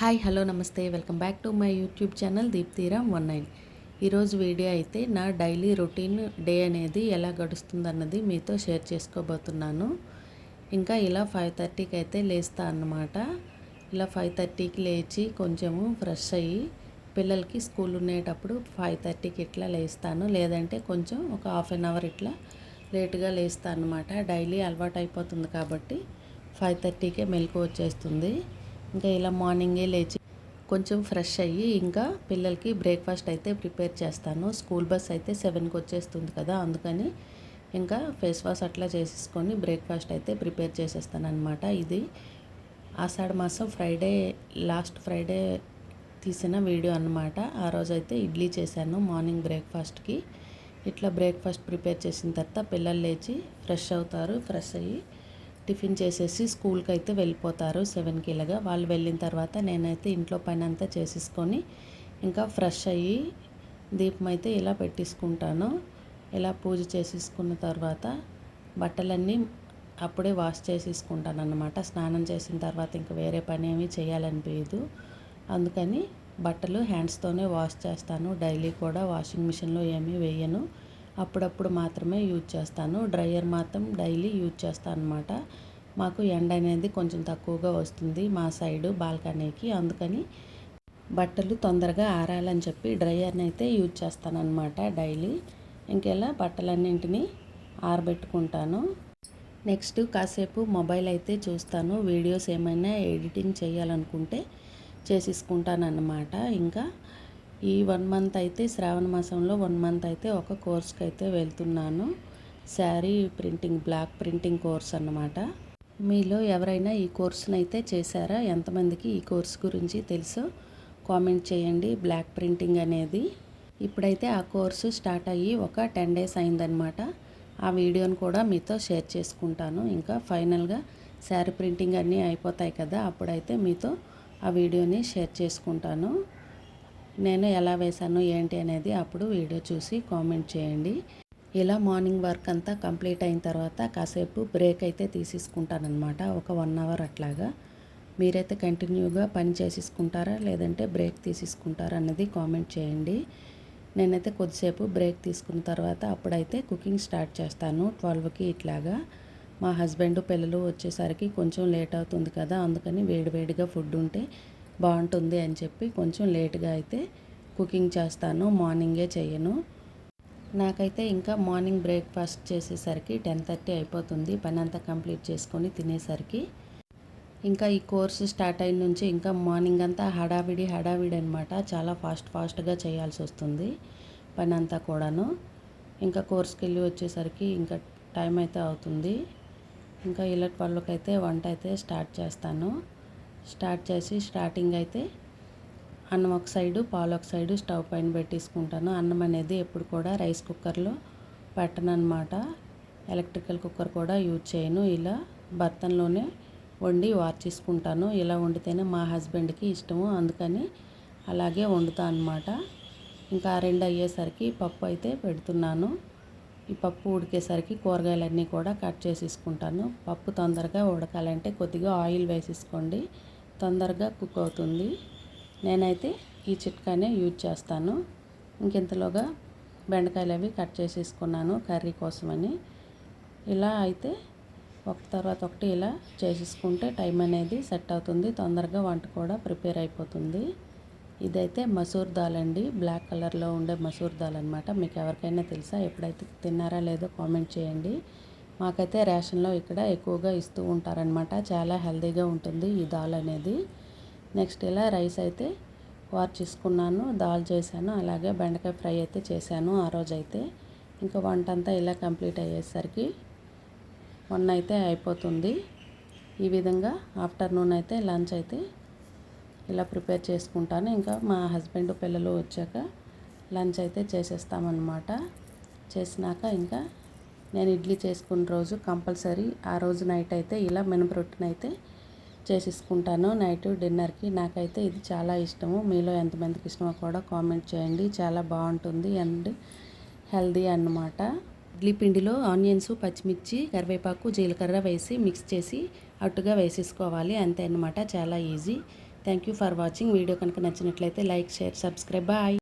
Hi hello నమస్తే. Welcome back to my YouTube channel Deepti Ram one nine. ఈరోజు video అయితే నా daily routine day అనేది ఎలా గడుస్తుందన్నది మీతో షేర్ చేసుకోబోతున్నాను. ఇంకా ఇలా ఫైవ్ థర్టీకి అయితే లేస్తా అన్నమాట. ఇలా ఫైవ్ థర్టీకి లేచి కొంచెము ఫ్రెష్ అయ్యి పిల్లలకి స్కూల్ ఉండేటప్పుడు ఫైవ్ థర్టీకి ఇట్లా లేస్తాను. లేదంటే కొంచెం ఒక హాఫ్ అన్ అవర్ ఇట్లా లేట్గా లేస్తాను అనమాట డైలీ అలవాటు అయిపోతుంది కాబట్టి ఫైవ్ థర్టీకే మెలకు వచ్చేస్తుంది. ఇంకా ఇలా మార్నింగే లేచి కొంచెం ఫ్రెష్ అయ్యి ఇంకా పిల్లలకి బ్రేక్ఫాస్ట్ అయితే ప్రిపేర్ చేస్తాను. స్కూల్ బస్ అయితే సెవెన్కి వచ్చేస్తుంది కదా అందుకని ఇంకా ఫేస్ వాష్ అట్లా చేసేసుకొని బ్రేక్ఫాస్ట్ అయితే ప్రిపేర్ చేసేస్తాను అనమాట ఇది. ఆషాఢ మాసం ఫ్రైడే లాస్ట్ ఫ్రైడే తీసిన వీడియో అనమాట ఆ రోజైతే ఇడ్లీ చేశాను మార్నింగ్ బ్రేక్ఫాస్ట్కి. ఇట్లా బ్రేక్ఫాస్ట్ ప్రిపేర్ చేసిన తర్వాత పిల్లలు లేచి ఫ్రెష్ అవుతారు ఫ్రెష్ అయ్యి టిఫిన్ చేసేసి స్కూల్కి అయితే వెళ్ళిపోతారు సెవెన్కి ఇలాగా. వాళ్ళు వెళ్ళిన తర్వాత నేనైతే ఇంట్లో పని అంతా చేసేసుకొని ఇంకా ఫ్రెష్ అయ్యి దీపం అయితే ఇలా పెట్టేసుకుంటాను. ఇలా పూజ చేసేసుకున్న తర్వాత బట్టలన్నీ అప్పుడే వాష్ చేసేసుకుంటాను అన్నమాట. స్నానం చేసిన తర్వాత ఇంకా వేరే పని ఏమీ చేయాలనిపించదు అందుకని బట్టలు హ్యాండ్స్తోనే వాష్ చేస్తాను. డైలీ కూడా వాషింగ్ మిషన్లో ఏమీ వేయను. అప్పుడప్పుడు మాత్రమే యూజ్ చేస్తాను. డ్రయర్ మాత్రం డైలీ యూజ్ చేస్తాను అనమాట మాకు ఎండ అనేది కొంచెం తక్కువగా వస్తుంది మా సైడు బాల్కనీకి. అందుకని బట్టలు తొందరగా ఆరాలని చెప్పి డ్రయర్ని అయితే యూజ్ చేస్తానన్నమాట డైలీ. ఇంకెలా బట్టలన్నింటినీ ఆరబెట్టుకుంటాను. నెక్స్ట్ కాసేపు మొబైల్ అయితే చూస్తాను. వీడియోస్ ఏమైనా ఎడిటింగ్ చేయాలనుకుంటే చేసేసుకుంటానన్నమాట. ఇంకా ఈ వన్ మంత్ అయితే శ్రావణ మాసంలో వన్ మంత్ అయితే ఒక కోర్స్కి అయితే వెళ్తున్నాను. Sari printing block printing course అన్నమాట. మీలో ఎవరైనా ఈ కోర్సును అయితే చేశారా? ఎంతమందికి ఈ కోర్స్ గురించి తెలుసు? కామెంట్ చేయండి. బ్లాక్ ప్రింటింగ్ అనేది ఇప్పుడైతే ఆ కోర్సు స్టార్ట్ అయ్యి ఒక టెన్ డేస్ అయిందనమాట ఆ వీడియోని కూడా మీతో షేర్ చేసుకుంటాను. ఇంకా ఫైనల్గా శారీ ప్రింటింగ్ అన్నీ అయిపోతాయి కదా అప్పుడైతే మీతో ఆ వీడియోని షేర్ చేసుకుంటాను. నేను ఎలా వేశాను ఏంటి అనేది అప్పుడు వీడియో చూసి కామెంట్ చేయండి. ఇలా మార్నింగ్ వర్క్ అంతా కంప్లీట్ అయిన తర్వాత కాసేపు బ్రేక్ అయితే తీసేసుకుంటానమాట ఒక వన్ అవర్ అట్లాగా. మీరైతే కంటిన్యూగా పని చేసేసుకుంటారా లేదంటే బ్రేక్ తీసేసుకుంటారా అన్నది కామెంట్ చేయండి. నేనైతే కొద్దిసేపు బ్రేక్ తీసుకున్న తర్వాత అప్పుడైతే కుకింగ్ స్టార్ట్ చేస్తాను ట్వెల్వ్కి ఇట్లాగా. మా హస్బెండ్ పిల్లలు వచ్చేసరికి కొంచెం లేట్ అవుతుంది కదా అందుకని వేడివేడిగా ఫుడ్ ఉంటే బాగుంటుంది అని చెప్పి కొంచెం లేట్గా అయితే కుకింగ్ చేస్తాను మార్నింగే చేయను నాకైతే ఇంకా మార్నింగ్ బ్రేక్ఫాస్ట్ చేసేసరికి టెన్ థర్టీ అయిపోతుంది పని అంతా కంప్లీట్ చేసుకొని తినేసరికి. ఇంకా ఈ కోర్సు స్టార్ట్ అయిన నుంచి ఇంకా మార్నింగ్ అంతా హడావిడి హడావిడి అనమాట చాలా ఫాస్ట్ ఫాస్ట్గా చేయాల్సి వస్తుంది పని అంతా కూడాను. ఇంకా కోర్స్కి వెళ్ళి వచ్చేసరికి ఇంకా టైం అయితే అవుతుంది. ఇంకా ఇలా ట్వెల్వ్కి అయితే వంట అయితే స్టార్ట్ చేస్తాను. స్టార్ట్ చేసి స్టార్టింగ్ అయితే అన్నం ఒక సైడు పాలు ఒక సైడు స్టవ్ పైన పెట్టేసుకుంటాను. అన్నం అనేది ఎప్పుడు కూడా రైస్ కుక్కర్లో పెట్టను ఎలక్ట్రికల్ కుక్కర్ కూడా యూజ్ చేయను. ఇలా బర్తన్లోనే వండి వార్చేసుకుంటాను. ఇలా వండితేనే మా హస్బెండ్కి ఇష్టము. అందుకని అలాగే వండుతా అనమాట ఇంకా రెండు అయ్యేసరికి పప్పు అయితే పెడుతున్నాను. ఈ పప్పు ఉడికేసరికి కూరగాయలన్నీ కూడా కట్ చేసేసుకుంటాను. పప్పు తొందరగా ఉడకాలంటే కొద్దిగా ఆయిల్ వేసేసుకోండి. తొందరగా కుక్ అవుతుంది. నేనైతే ఈ చిట్కానే యూజ్ చేస్తాను. ఇంకెంతలోగా బెండకాయలు అవి కట్ చేసేసుకున్నాను కర్రీ కోసమని. ఇలా అయితే ఒక తర్వాత ఒకటి ఇలా చేసేసుకుంటే టైం అనేది సెట్ అవుతుంది. తొందరగా వంట కూడా ప్రిపేర్ అయిపోతుంది. ఇదైతే మసూర్ దాల్ అండి. బ్లాక్ కలర్లో ఉండే మసూర్ దాల్ అనమాట మీకు ఎవరికైనా తెలుసా? ఎప్పుడైతే తిన్నారా లేదో కామెంట్ చేయండి. మాకైతే రేషన్లో ఇక్కడ ఎక్కువగా ఇస్తూ ఉంటారనమాట చాలా హెల్తీగా ఉంటుంది ఈ దాల్ అనేది. నెక్స్ట్ ఇలా రైస్ అయితే వార్ చేసుకున్నాను దాల్ చేశాను అలాగే బెండకాయ ఫ్రై అయితే చేశాను ఆ రోజైతే. ఇంకా వంట అంతా ఇలా కంప్లీట్ అయ్యేసరికి వన్ అయితే అయిపోతుంది. ఈ విధంగా ఆఫ్టర్నూన్ అయితే లంచ్ అయితే ఇలా ప్రిపేర్ చేసుకుంటాను. ఇంకా మా హస్బెండ్ పిల్లలు వచ్చాక లంచ్ అయితే చేసేస్తామన్నమాట. చేసినాక ఇంకా నేను ఇడ్లీ చేసుకున్న రోజు కంపల్సరీ ఆ రోజు నైట్ అయితే ఇలా మినపరొట్టును అయితే చేసేసుకుంటాను. నైట్ డిన్నర్కి నాకైతే ఇది చాలా ఇష్టము. మీలో ఎంతమందికి ఇష్టమో కూడా కామెంట్ చేయండి. చాలా బాగుంటుంది అండ్ హెల్దీ అన్నమాట. ఇడ్లీ పిండిలో ఆనియన్స్ పచ్చిమిర్చి కరివేపాకు జీలకర్ర వేసి మిక్స్ చేసి అట్టుగా వేసేసుకోవాలి. అంతే అన్నమాట. చాలా easy. Thank you for watching. Video కనుక నచ్చినట్లయితే లైక్ షేర్ సబ్స్క్రైబ్. బాయ్.